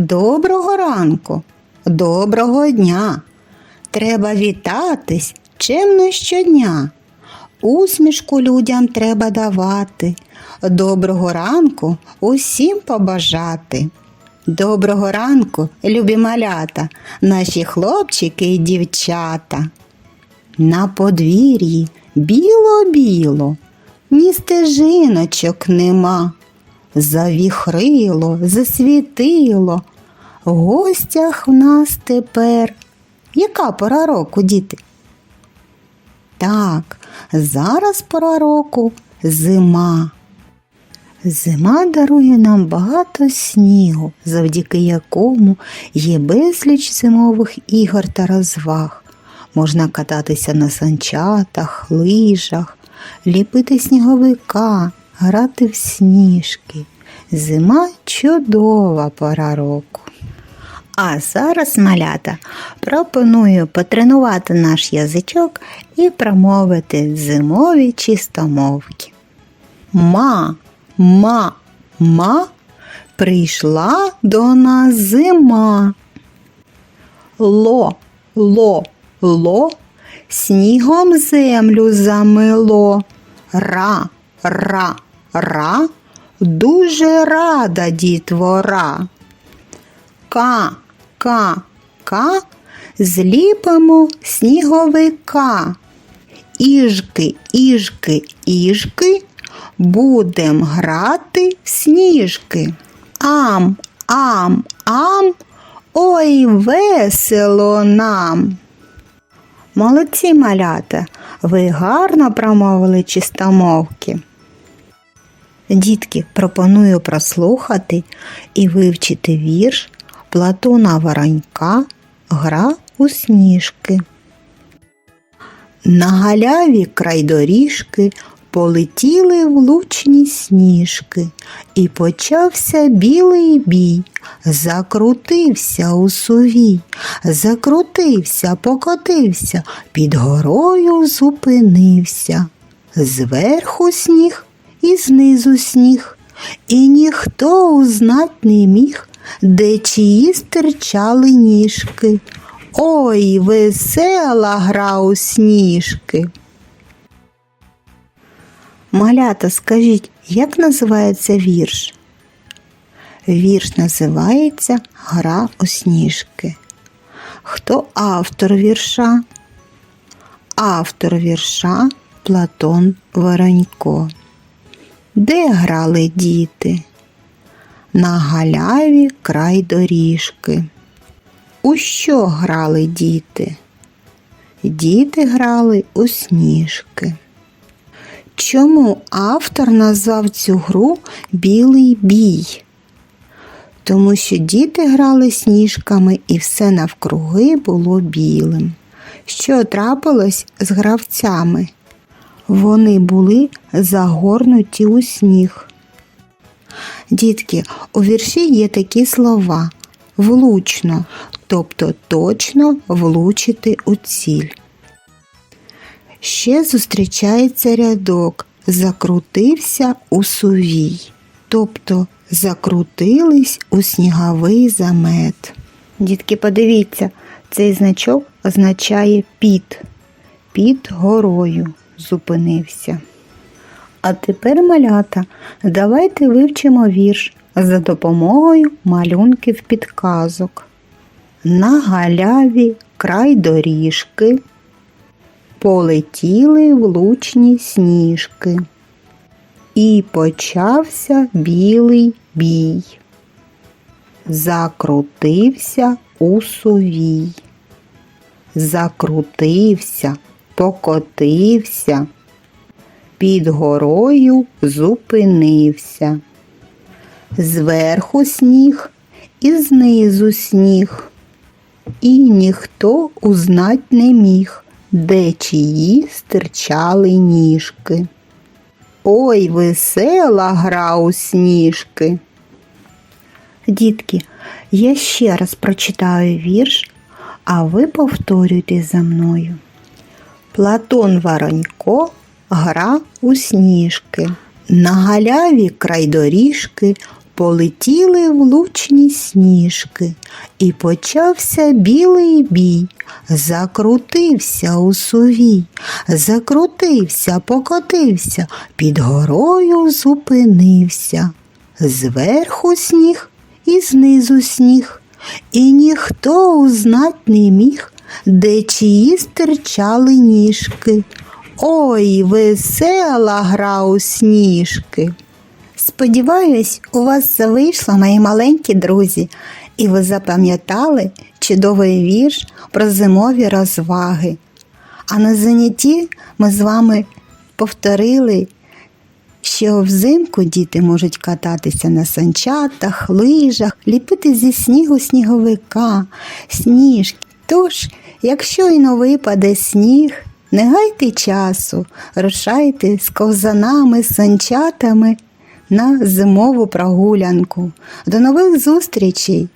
Доброго ранку, доброго дня. Треба вітатись чемно щодня. Усмішку людям треба давати. Доброго ранку усім побажати. Доброго ранку, любі малята, наші хлопчики і дівчата. На подвір'ї біло-біло, ні стежиночок нема. Завіхрило, засвітило. В гостях в нас тепер. Яка пора року, діти? Так, зараз пора року зима. Зима дарує нам багато снігу, завдяки якому є безліч зимових ігор та розваг. Можна кататися на санчатах, лижах, ліпити сніговика, грати в сніжки. Зима чудова пора року. А зараз, малята, пропоную потренувати наш язичок і промовити зимові чистомовки. Ма, ма, ма, прийшла до нас зима. Ло, ло, ло, снігом землю замило. Ра, ра, ра, дуже рада дітвора. Ка, ка, ка, зліпимо сніговика. Іжки, іжки, іжки, будем грати в сніжки. Ам, ам, ам, ой, весело нам. Молодці малята, ви гарно промовили чистомовки. Дітки, пропоную прослухати і вивчити вірш Платона Воронька Гра у сніжки. На галяві край доріжки полетіли влучні сніжки, і почався білий бій, закрутився у сувій, закрутився, покотився, під горою зупинився. Зверху сніг і знизу сніг, і ніхто узнать не міг, де чиї стирчали ніжки. Ой, весела гра у сніжки. Малята, скажіть, як називається вірш? Вірш називається Гра у сніжки. Хто автор вірша? Автор вірша Платон Воронько. Де грали діти? На галяві край доріжки. У що грали діти? Діти грали у сніжки. Чому автор назвав цю гру Білий бій? Тому що діти грали сніжками і все навкруги було білим. Що трапилось з гравцями? Вони були загорнуті у сніг. Дітки, у вірші є такі слова влучно, тобто точно влучити у ціль. Ще зустрічається рядок закрутився у сувій, тобто закрутились у сніговий замет. Дітки, подивіться, цей значок означає під. Під горою зупинився. А тепер, малята, давайте вивчимо вірш за допомогою малюнків підказок. На галяві край доріжки полетіли влучні сніжки. І почався білий бій. Закрутився у сувій. Закрутився, покотився, під горою зупинився. Зверху сніг і знизу сніг, і ніхто узнать не міг, де чиї стирчали ніжки. Ой, весела гра у сніжки. Дітки, я ще раз прочитаю вірш, а ви повторюйте за мною. Платон Воронько Гра у сніжки. На галяві край доріжки полетіли влучні сніжки, і почався білий бій. Закрутився у сувій, закрутився, покотився, під горою зупинився. Зверху сніг і знизу сніг, і ніхто узнать не міг, де чиї стирчали ніжки. Ой, весела гра у сніжки. Сподіваюсь, у вас це вийшло, мої маленькі друзі, і ви запам'ятали чудовий вірш про зимові розваги. А на занятті ми з вами повторили, що взимку діти можуть кататися на санчатах, лижах, ліпити зі снігу сніговика, сніжки. Тож, якщо і випаде сніг, не гайте часу, рушайте з ковзанами, санчатами на зимову прогулянку. До нових зустрічей!